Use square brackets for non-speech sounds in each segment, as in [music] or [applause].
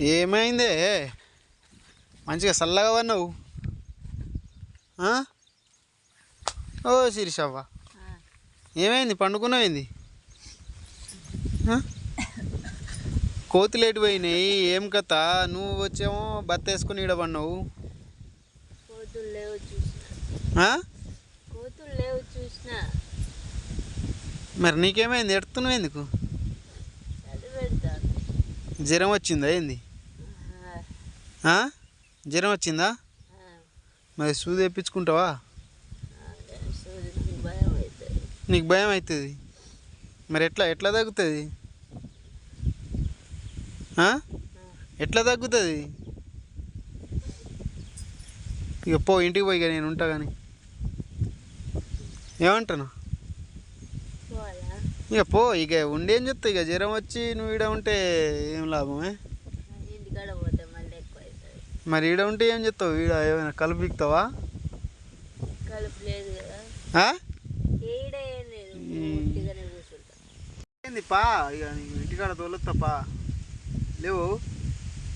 ఏమైందే? మంచిగా చల్లగా పన్నావు? ఓ శిరీషవ్వ. ఏమైంది? పండుకున్నావేంది? కోతులు ఎటు పోయినాయి? ఏం కథ? నువ్వు వచ్చేమో బత్త వేసుకుని ఈడ పన్నావు మరి నీకేమైంది? ఎడుతున్నావు ఎందుకు? జ్వరం వచ్చిందా ఏంది? జ్వరం వచ్చిందా? మరి సూది అవుతుంది నీకు భయం అవుతుంది. మరి ఎట్లా ఎట్లా తగ్గుతుంది? ఎట్లా తగ్గుతుంది? ఇక పో ఇంటికి పోయి నేను ఉంటా కానీ ఏమంటాను ఇక పో ఇక ఉండేం చెప్తా ఇక జ్వరం వచ్చి నువ్వు ఈడ ఉంటే ఏం లాభమే ఇంటికాడ పోతే మళ్ళీ ఎక్కువ అవుతుంది మరి ఈడ ఉంటే ఏం చెప్తావు? ఈడ ఏమైనా కలుపు బిక్తావా కలుపు లేదు కదా. ఆ? ఈడ ఏం లేదు. ఈ- ఉట్టిగానే కూర్చుంటా. ఏంది పా? ఇక ఇంటికాడ తోలొత్తా లేవు?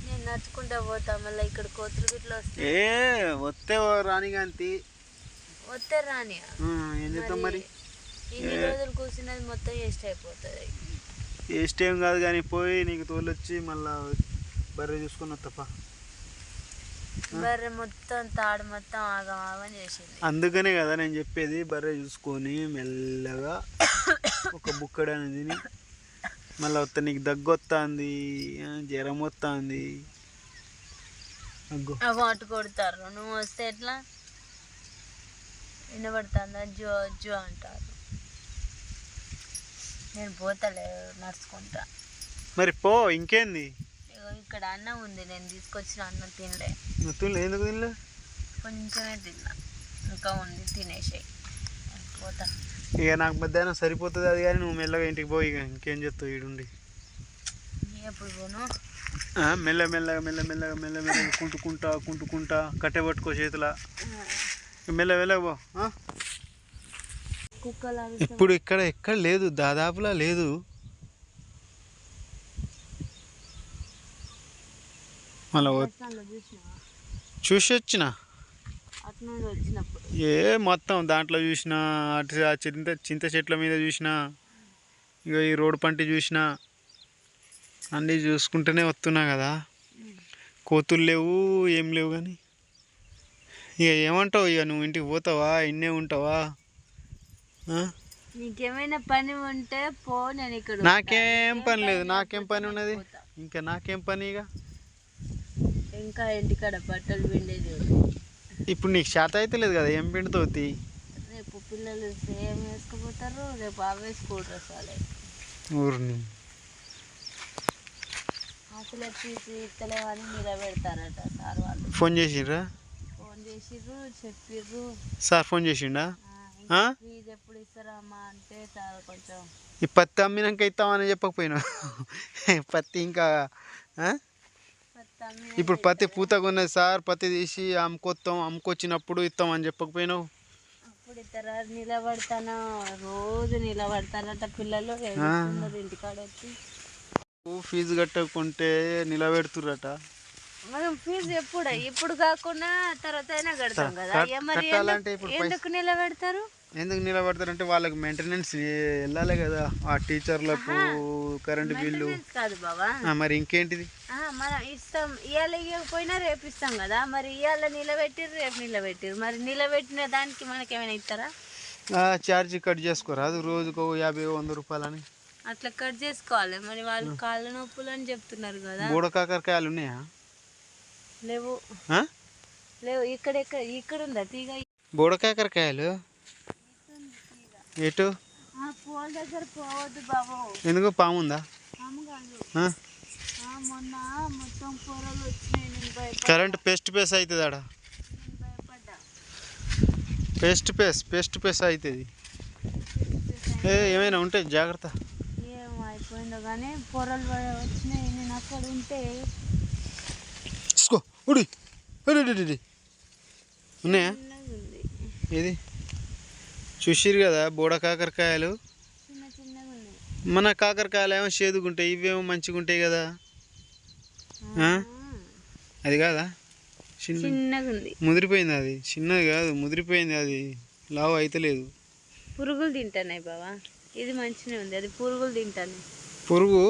నేను నడుచుకుంటా పోతా మళ్ళీ ఇక్కడ కోతులు గిట్ల వస్తాయి. ఏ వస్తే ఓ రాణిగాంతి వస్తే రాని ఏం చేద్దాం మరి ఇన్ని రోజులు కూర్చున్నది మొత్తం వేస్ట్ అయిపోతుంది. వేస్ట్ ఏం కాదు కానీ పోయి నీకు తోలొచ్చి మళ్ళా బర్రె చూసుకొని వస్తాపా బర్రె మొత్తం తాడు మొత్తం ఆగం ఆగం చేసింది. అందుకనే కదా నేను చెప్పేది బర్రె చూసుకొని మెల్లగా ఒక బుక్కడని తిని మళ్ళీ వస్తా నీకు దగ్గు వస్తుంది జ్వరం వస్తుంది అటు కొడతారు. నువ్వు వస్తే ఎట్లా? వినబడుతుందా? జో జో అంటారు. నేను పోతలే నడుచుకుంటా. మరి పో ఇంకేంది? ఇక్కడ అన్నం ఉంది నేను తీసుకొచ్చిన అన్నం తినలే. నువ్వు తినలే ఎందుకు తినలే? కొంచెమే తిన్నా ఇంకా ఉంది తినేసాయి పోతా. ఇక నాకు మధ్యాహ్నం సరిపోతుంది అది కానీ నువ్వు మెల్లగా ఇంటికి పోయి ఇక ఇంకేం చెప్తావు ఈడుండి. ఎప్పుడు పోను? మెల్ల మెల్లగా మెల్ల మెల్లగా మెల్ల మెల్లగా కుంటుకుంటా కుంటుకుంటా కట్టె పట్టుకో చేతుల. మెల్ల మెల్లగా పో ఇప్పుడు ఇక్కడ ఎక్కడ లేదు దాదాపులా లేదు. మళ్ళీ చూసి వచ్చిన ఏ మొత్తం దాంట్లో చూసిన అటు ఆ చింత చింత చెట్ల మీద చూసిన ఇక ఈ రోడ్డు పంటి చూసిన అన్నీ చూసుకుంటూనే వస్తున్నా కదా. కోతులు లేవు ఏం లేవు కానీ ఇక ఏమంటావు ఇక నువ్వు ఇంటికి పోతావా? ఇన్నే ఉంటావా? నీకేమైనా పని ఉంటే పో నేను ఇక్కడ. నాకేం పని లేదు. నాకేం పని ఉన్నది. ఇంకా నాకేం పని ఇక ఇంకా ఇంటికాడ బట్టలు పిండేది. ఇప్పుడు నీకు శాత అయితే లేదు కదా ఏం పిండితో రేపు పిల్లలు సేమ్ వేసుకుపోతారు రేపు అవే స్కూల్ డ్రెస్ ఊరిని. అసలు తీసి ఇస్తలేవని నిలబెడతారట సార్ వాళ్ళు. ఫోన్ చేసిండ్రా ఫోన్ చేసిర్రు చెప్పిర్రు. సార్ ఫోన్ చేసిండా? ఫీజు ఎప్పుడు ఇస్తారా అమ్మా అంటే సార్ కొంచెం ఈ పత్తి అమ్మినాక ఇస్తామని చెప్పకపోయినావు [laughs] పత్తి ఇంకా ఇప్పుడు పత్తి పూతగా ఉన్నది సార్ పత్తి తీసి అమ్ముకొస్తాం అమ్ముకొచ్చినప్పుడు ఇస్తామని చెప్పకపోయినావు? అప్పుడు నిలబడతాను? రోజు నిలబడతారట పిల్లలు ఇంటికాడ వచ్చి ఫీజు కట్టకుంటే నిలబెడుతుర్రట. మనం ఫీజు ఎప్పుడు? ఇప్పుడు కాకుండా తర్వాత అయినా కడతాం కదా. మరి ఎందుకు నిలబెడతారు? ఎందుకు నిలబెడతారంటే వాళ్ళకి మెయింటెనెన్స్ వెళ్ళాలి కదా. ఆ టీచర్లకు కరెంటు బిల్లు కాదు బాబా మరి ఇంకేంటిది? మనం ఇస్తాం. ఇవాళ ఇవ్వకపోయినా రేపు ఇస్తాం కదా. మరి ఇవాళ నిలబెట్టిర్రు రేపు నిలబెట్టిర్రు. మరి నిలబెట్టిన దానికి మనకి ఏమైనా ఇస్తారా? ఛార్జ్ కట్ చేసుకోరాదు రోజుకు యాభై వంద రూపాయలని. అట్లా కట్ చేసుకోవాలి. మరి వాళ్ళు కాళ్ళ నొప్పులు అని చెప్తున్నారు కదా. బూడ కాకరకాయలు ఉన్నాయా? లేవు? లేవు. ఇక్కడ ఎక్కడ ఇక్కడ ఉందా తీగ. బూడ కాకరకాయలు? ఎటు? ఆ పోల్ దగ్గర పోవద్దు బాబు. ఎందుకు? పాము ఉందా? కరెంట్ పేస్ట్ పేస్ అవుతుంది ఆడ. పేస్ట్ పేస్ పేస్ట్ పేస్ అవుతుంది. ఏ ఏమైనా ఉంటే జాగ్రత్త. అయిపోయిందో కానీ పొరలు వచ్చినాయి నేను అక్కడ ఉంటే. ఉన్నాయా. ఏది? చూసిరు కదా బోడ కాకరకాయలు? మన కాకరకాయలు ఏమో చేదుగుంటాయి ఇవేమో మంచిగా ఉంటాయి కదా? అది కాదా? చిన్న ముదిరిపోయింది అది? చిన్నది కాదు ముదిరిపోయింది అది. లావు అయితలేదు పురుగులు తింటానాయి బావా. ఇది మంచిగా ఉంది అది పురుగులు తింటాను పురుగు?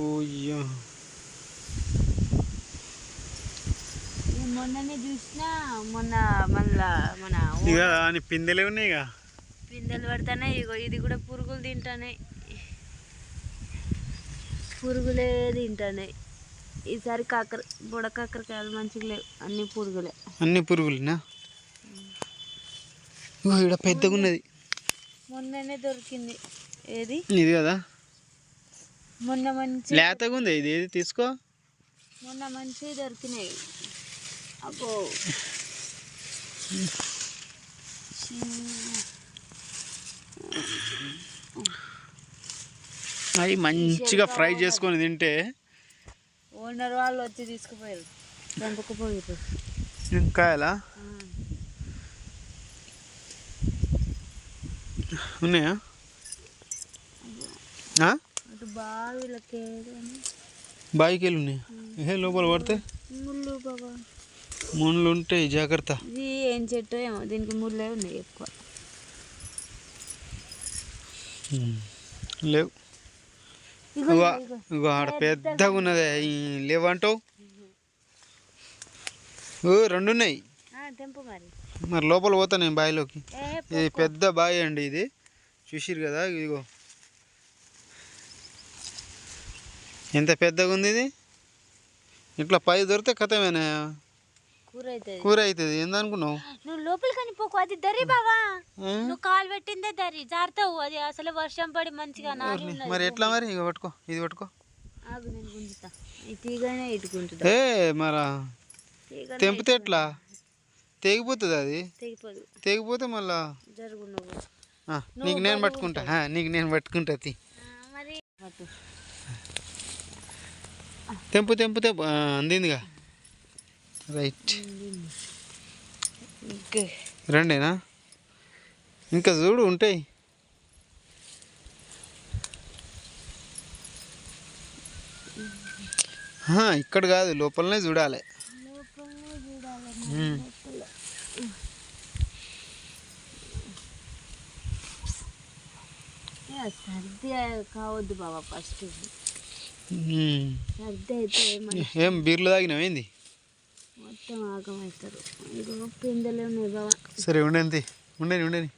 ఓయ్యా. మొన్ననే చూసినా మొన్న మళ్ళా మన ఇక అని పిందెలే ఉన్నాయి ఇక. పిందెలు పడతానే ఇగో ఇది కూడా పురుగులు తింటానే. పురుగులే తింటానే. ఈసారి కాకర బుడ కాకరకాయలు మంచిగా లేవు అన్ని పురుగులే. అన్ని పురుగులునా? ఇక్కడ పెద్దగా ఉన్నది మొన్ననే దొరికింది. ఏది? ఇది కదా? మొన్న మంచి లేతగా ఉంది ఇది ఏది తీసుకో? మొన్న మంచి దొరికినాయి. అబ్బో. అవి మంచిగా ఫ్రై చేసుకొని తింటే ఓనర్ వాళ్ళు వచ్చి తీసుకుపోయారు. చంపకపోయారు కాయలా? ఉన్నాయా? బాయికి వెళ్ళి ఉన్నాయా. ఏ లోపల పడితే? ముళ్ళు బాబా. ముళ్ళు ఉంటాయి జాగ్రత్త. ఇది ఏం చెట్టు ఏమో దీనికి ముళ్ళే ఉన్నాయి ఎక్కువ. లేవు. ఇగో ఆడ పెద్దగా ఉన్నదే. లేవంటావు? ఓ రెండు ఉన్నాయి మరి. లోపల పోతా నేను బావిలోకి ఇది పెద్ద బావి అండి ఇది. చూసిరు కదా ఇదిగో ఎంత పెద్దగా ఉంది ఇది? ఇట్లా పై దొరికితే కథమేనా? కూర అవుతుంది ఏందనుకున్నావు? నువ్వు లోపల కనిపోకు. అది దరి బావా? నువ్వు కాలు పెట్టిందే దరి. జారుతావు. అది అసలు వర్షం పడి మంచిగా మరి ఎట్లా మరి? ఇక పట్టుకో. ఇది పట్టుకో. తీగనే ఏ మరా? తెంపితే ఎట్లా? తెగిపోతుంది అది? తెగిపోతే మళ్ళా? నీకు నేను పట్టుకుంటా. నీకు నేను పట్టుకుంటా తి. తెంపు తెంపు తెంపు. ఆ, అందిందిగా. రైట్. రెండేనా? ఇంకా చూడు ఉంటాయి. ఇక్కడ కాదు లోపలనే చూడాలి. సర్ది కావద్దు బాబా ఫస్ట్. సర్ది అయితే ఏం బీర్లు తాగినావు ఏంది మొత్తం ఆగమవుతారు ఇదిగో పిందెలే ఉన్నాయి బాబా సరే ఉండేది ఉండని ఉండని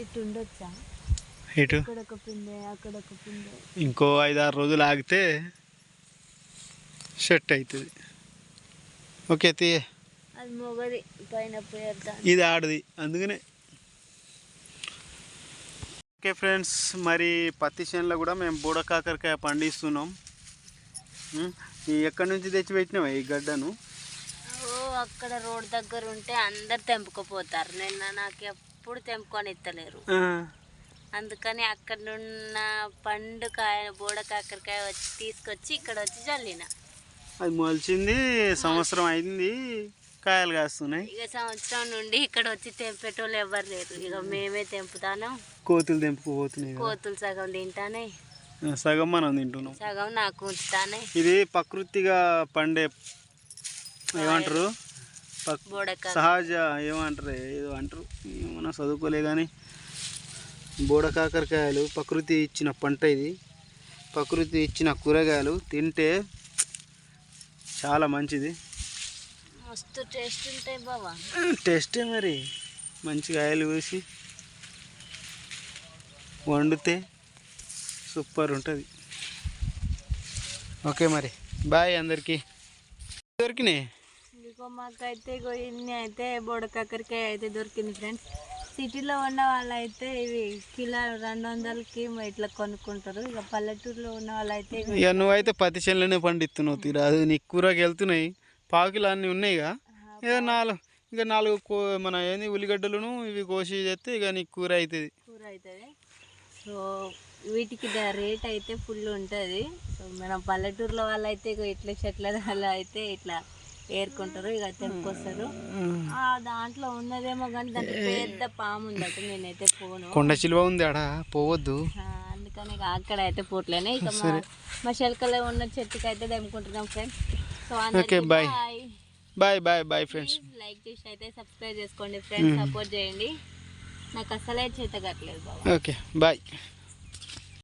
ఇటు ఉండొచ్చా? ఇటు? ఇంకో ఐదు ఆరు రోజులు ఆగితే సెట్ అవుతుంది ఓకే తీయ. అది మొగది పైన ఇది ఆడది. అందుకనే ఓకే ఫ్రెండ్స్ మరి పత్తి చేనులో కూడా మేము బూడ కాకరకాయ పండిస్తున్నాం. ఎక్కడి నుంచి తెచ్చి పెట్టినావా ఈ గడ్డను? అక్కడ రోడ్ దగ్గర ఉంటే అందరు తెంపుకుపోతారు. నిన్న నాకు ఎప్పుడు తెంపుకొని ఇస్తలేరు అందుకని అక్కడ ఉన్న పండు కాయ బోడ కాకరకాయ వచ్చి తీసుకొచ్చి ఇక్కడ వచ్చి చల్లిన. అది మొలిచింది సంవత్సరం అయింది. కాయలు కాస్తున్నాయి. ఇక సంవత్సరం నుండి ఇక్కడ వచ్చి తెంపేటోళ్ళు ఎవరు లేరు. ఇక మేమే తెంపుతాను. కోతులు తెంపుకుపోతున్నాయి. కోతులు సగం తింటానే. సగం మనం తింటున్నాం. సగం నాకు ఉంచుతానే. ఇది ప్రకృతిగా పండే ఏమంటారు? సహజ ఏమంటారు? ఏదో అంటారు. ఏమన్నా చదువుకోలే కానీ బోడ కాకరకాయలు ప్రకృతి ఇచ్చిన పంట ఇది. ప్రకృతి ఇచ్చిన కూరగాయలు తింటే చాలా మంచిది. మస్తు టేస్ట్ ఉంటాయి టేస్టే మరి. మంచిగా ఆయిల్ వేసి వండితే సూపర్ ఉంటుంది. ఓకే మరి. బాయ్ అందరికీ. దొరికినాయి? ఇంకో మాకైతే ఇగో ఇన్ని అయితే బోడ కాకరకాయ అయితే దొరికింది ఫ్రెండ్స్. సిటీలో ఉన్న వాళ్ళైతే ఇవి కిలో రెండు వందలకి ఇట్లా కొనుక్కుంటారు. ఇక పల్లెటూరులో ఉన్న వాళ్ళైతే ఇక నువ్వైతే పత్తి చేనులోనే పండిస్తున్నావు తీరా. అది నీకు కూరకి వెళ్తున్నాయి. పాకులు అన్నీ ఉన్నాయిగా ఇక నాలుగు ఇక నాలుగు మన ఏంది ఉల్లిగడ్డలను ఇవి కోసి చేస్తే ఇక నీకు కూర అవుతుంది కూర అవుతుంది సో వీటికి రేట్ అయితే ఫుల్ ఉంటుంది. సో మనం పల్లెటూరులో వాళ్ళైతే ఇగో ఇట్లా చెట్ల అలా అయితే ఇట్లా ఏరుకుంటారు ఇక తెంపుకొస్తారు. ఆ దాంట్లో ఉన్నదేమో కానీ దాంట్లో పెద్ద పాము ఉందట నేనైతే పోను. కొండ చిలువ ఉంది ఆడ పోవద్దు. అందుకని కానీ ఇక అక్కడ అయితే పోట్లేనే. ఇక మా. మా ఉన్న చెట్టుకి అయితే తెంపుకుంటున్నాం friends. Bye. Bye bye bye bye friends like చేసి అయితే సబ్స్క్రైబ్ చేసుకోండి ఫ్రెండ్స్ సపోర్ట్ చేయండి. నాకు అసలే చేత కట్టలేదు బాబా. Okay bye